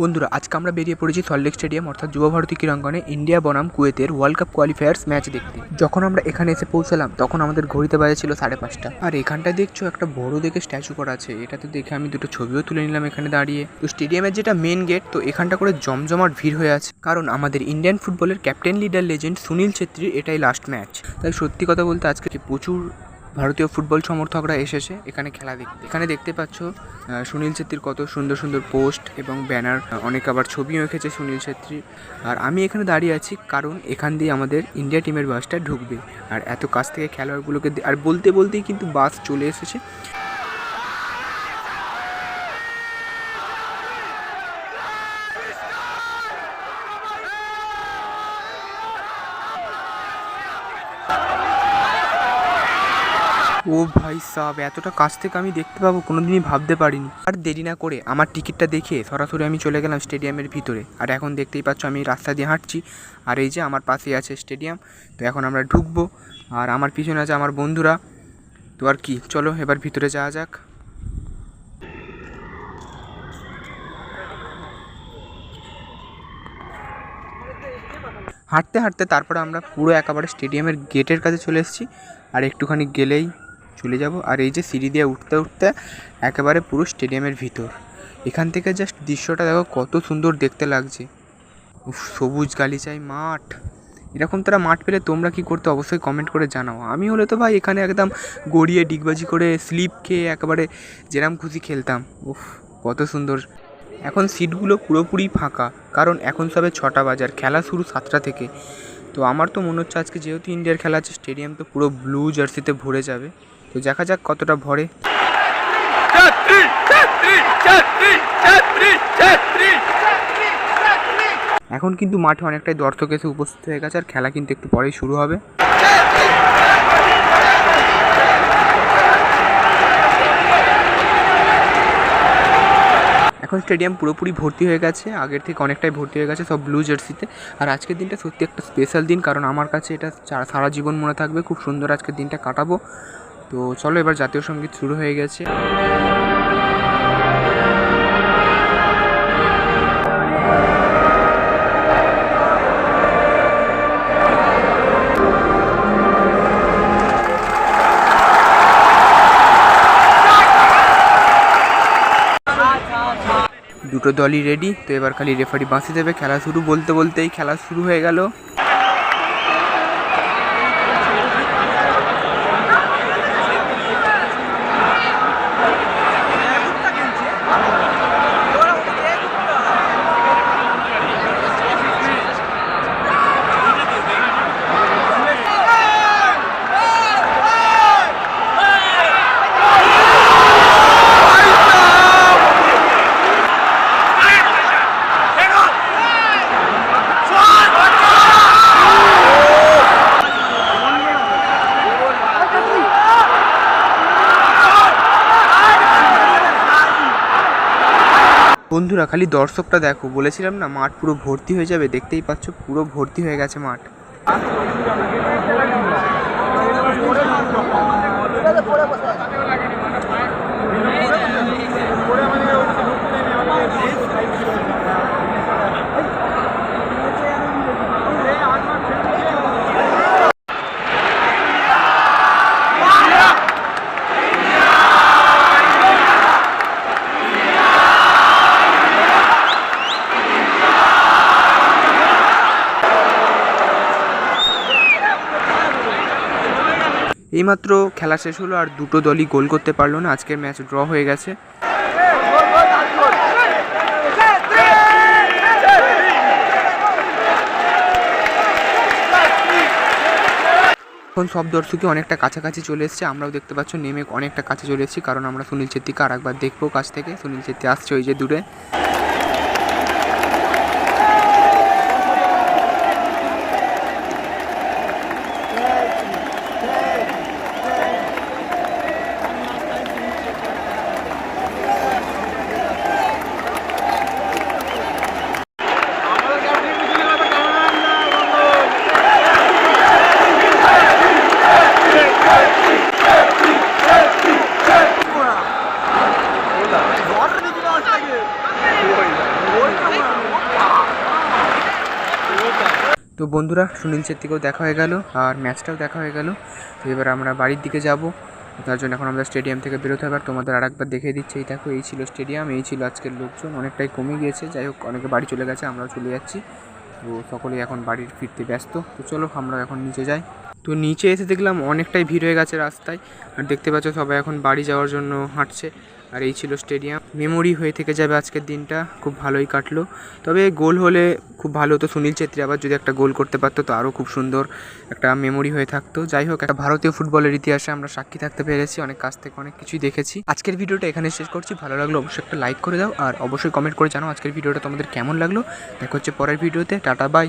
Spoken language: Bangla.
বন্ধুরা, আজকে আমরা বেরিয়ে পড়েছি সল্টলেক স্টেডিয়াম অর্থাৎ যুব ভারতী ক্রীড়াঙ্গনে ইন্ডিয়া বনাম কুয়েতের ওয়ার্ল্ড কাপ কোয়ালিফায়ার্স ম্যাচ দেখতে। যখন আমরা এখানে এসে পৌঁছালাম, তখন আমাদের ঘড়িতে বাজে ছিল সাড়ে পাঁচটা। আর এখানটায় দেখছ একটা বড় দেখে স্ট্যাচু করা আছে। এটাতে দেখে আমি দুটো ছবিও তুলে নিলাম এখানে দাঁড়িয়ে। তো স্টেডিয়ামের যেটা মেন গেট তো এখানটা করে জমজমাট ভিড় হয়ে আছে। কারণ আমাদের ইন্ডিয়ান ফুটবলের ক্যাপ্টেন লিডার লেজেন্ড সুনীল ছেত্রীর এটাই লাস্ট ম্যাচ তাই সত্যি কথা বলতে আজকে প্রচুর ভারতীয় ফুটবল সমর্থকরা এসেছে, এখানে খেলা দেখতে। এখানে দেখতে পাচ্ছ সুনীল ছেত্রীর কত সুন্দর সুন্দর পোস্ট এবং ব্যানার, অনেক আবার ছবিও এঁকেছে সুনীল ছেত্রী। আর আমি এখানে দাঁড়িয়ে আছি কারণ এখান দিয়ে আমাদের ইন্ডিয়া টিমের বাসটা ঢুকবে। আর এত কাছ থেকে খেলোয়াড়গুলোকে আর বলতে বলতেই কিন্তু বাস চলে এসেছে। ও ভাই সাব, এতটা কাছ থেকে আমি দেখতে পাবো, কোনোদিনই ভাবতে পারিনি। আর দেরি না করে আমার টিকিটটা দেখে সরাসরি আমি চলে গেলাম স্টেডিয়ামের ভিতরে। আর এখন দেখতেই পাচ্ছ আমি রাস্তা দিয়ে হাঁটছি। আর এই যে আমার পাশেই আছে স্টেডিয়াম, তো এখন আমরা ঢুকবো। আর আমার পিছনে আছে আমার বন্ধুরা। তো আর কি, চলো এবার ভিতরে যাওয়া যাক। হাঁটতে হাঁটতে তারপরে আমরা পুরো একেবারে স্টেডিয়ামের গেটের কাছে চলে এসেছি। আর একটুখানি গেলেই চলে যাব। আর এই যে সিঁড়ি দিয়ে উঠতে উঠতে একেবারে পুরো স্টেডিয়ামের ভিতর। এখান থেকে জাস্ট দৃশ্যটা দেখো, কত সুন্দর দেখতে লাগছে। সবুজ গালিচাই মাঠ। এরকম তারা মাঠ পেলে তোমরা কি করতে অবশ্যই কমেন্ট করে জানাও। আমি হলে তো ভাই এখানে একদম গড়িয়ে ডিগবাজি করে স্লিপ খেয়ে একেবারে যেরাম খুশি খেলতাম। উফ, কত সুন্দর। এখন সিটগুলো পুরোপুরি ফাঁকা, কারণ এখন সবে ছটা বাজার, খেলা শুরু সাতটা থেকে। তো আমার তো মনে হচ্ছে আজকে যেহেতু ইন্ডিয়ার খেলা আছে, স্টেডিয়াম তো পুরো ব্লু জার্সিতে ভরে যাবে। তো দেখা যাক কতটা ভরে। এখন কিন্তু মাঠে অনেকটাই দর্শক এসে উপস্থিত হয়ে গেছে, আর খেলা কিন্তু একটু পরেই শুরু হবে। এখন স্টেডিয়াম পুরোপুরি ভর্তি হয়ে গেছে, আগের থেকে অনেকটাই ভর্তি হয়ে গেছে সব ব্লু জার্সিতে। আর আজকের দিনটা সত্যি একটা স্পেশাল দিন, কারণ আমার কাছে এটা সারা জীবন মনে থাকবে। খুব সুন্দর আজকের দিনটা কাটাবো। তো চলো এবার জাতীয় সংগীত শুরু হয়ে গেছে। দুটো দলই রেডি তো এবার খালি রেফারি বাঁশি দেবে, খেলা শুরু বলতে বলতেই খেলা শুরু হয়ে গেল। বন্ধুরা, খালি দর্শকটা দেখো, বলেছিলাম না মাঠ পুরো ভর্তি হয়ে যাবে, দেখতেই পাচ্ছ পুরো ভর্তি হয়ে গেছে মাঠ। এইমাত্র খেলা শেষ হলো আর দুটো দলই গোল করতে পারল না। আজকের ম্যাচ ড্র হয়ে গেছে। এখন সব দর্শকই অনেকটা কাছাকাছি চলে এসেছে। আমরাও দেখতে পাচ্ছ নেমে অনেকটা কাছে চলে এসেছি, কারণ আমরা সুনীল ছেত্রীকে আর একবার দেখব কাছ থেকে। সুনীল ছেত্রী আসছে ওই যে দূরে। বন্ধুরা, সুনীল ছেত্রীকেও দেখা হয়ে গেল আর ম্যাচটাও দেখা হয়ে গেল। তো এবার আমরা বাড়ির দিকে যাব। তার জন্য এখন আমরা স্টেডিয়াম থেকে বেরোতে হবে। আর তোমাদের আরেকবার দেখিয়ে দিচ্ছি, এই দেখো, এই ছিল স্টেডিয়াম, এই ছিল আজকের লোকজন। অনেকটাই কমে গিয়েছে। যাই হোক, অনেকে বাড়ি চলে গেছে, আমরাও চলে যাচ্ছি। তো সকলেই এখন বাড়ির ফিরতে ব্যস্ত। তো চলো আমরা এখন নিচে যাই। তো নিচে এসে দেখলাম অনেকটাই ভিড় হয়ে গেছে রাস্তায়। আর দেখতে পাচ্ছ, সবাই এখন বাড়ি যাওয়ার জন্য হাঁটছে। আর এই ছিল স্টেডিয়াম। মেমোরি হয়ে থেকে যাবে আজকের দিনটা। খুব ভালোই কাটলো। তবে গোল হলে খুব ভালো হতো সুনীল ছেত্রী আবার যদি একটা গোল করতে পারতো, তো আরও খুব সুন্দর একটা মেমোরি হয়ে থাকতো। যাই হোক, একটা ভারতীয় ফুটবলের ইতিহাসে আমরা সাক্ষী থাকতে পেরেছি। অনেক কাছ থেকে অনেক কিছুই দেখেছি। আজকের ভিডিওটা এখানে শেষ করছি। ভালো লাগল অবশ্যই একটা লাইক করে দাও। আর অবশ্যই কমেন্ট করে জানাও আজকের ভিডিওটা তোমাদের কেমন লাগল। দেখা হচ্ছে পরের ভিডিওতে। Tata, bye.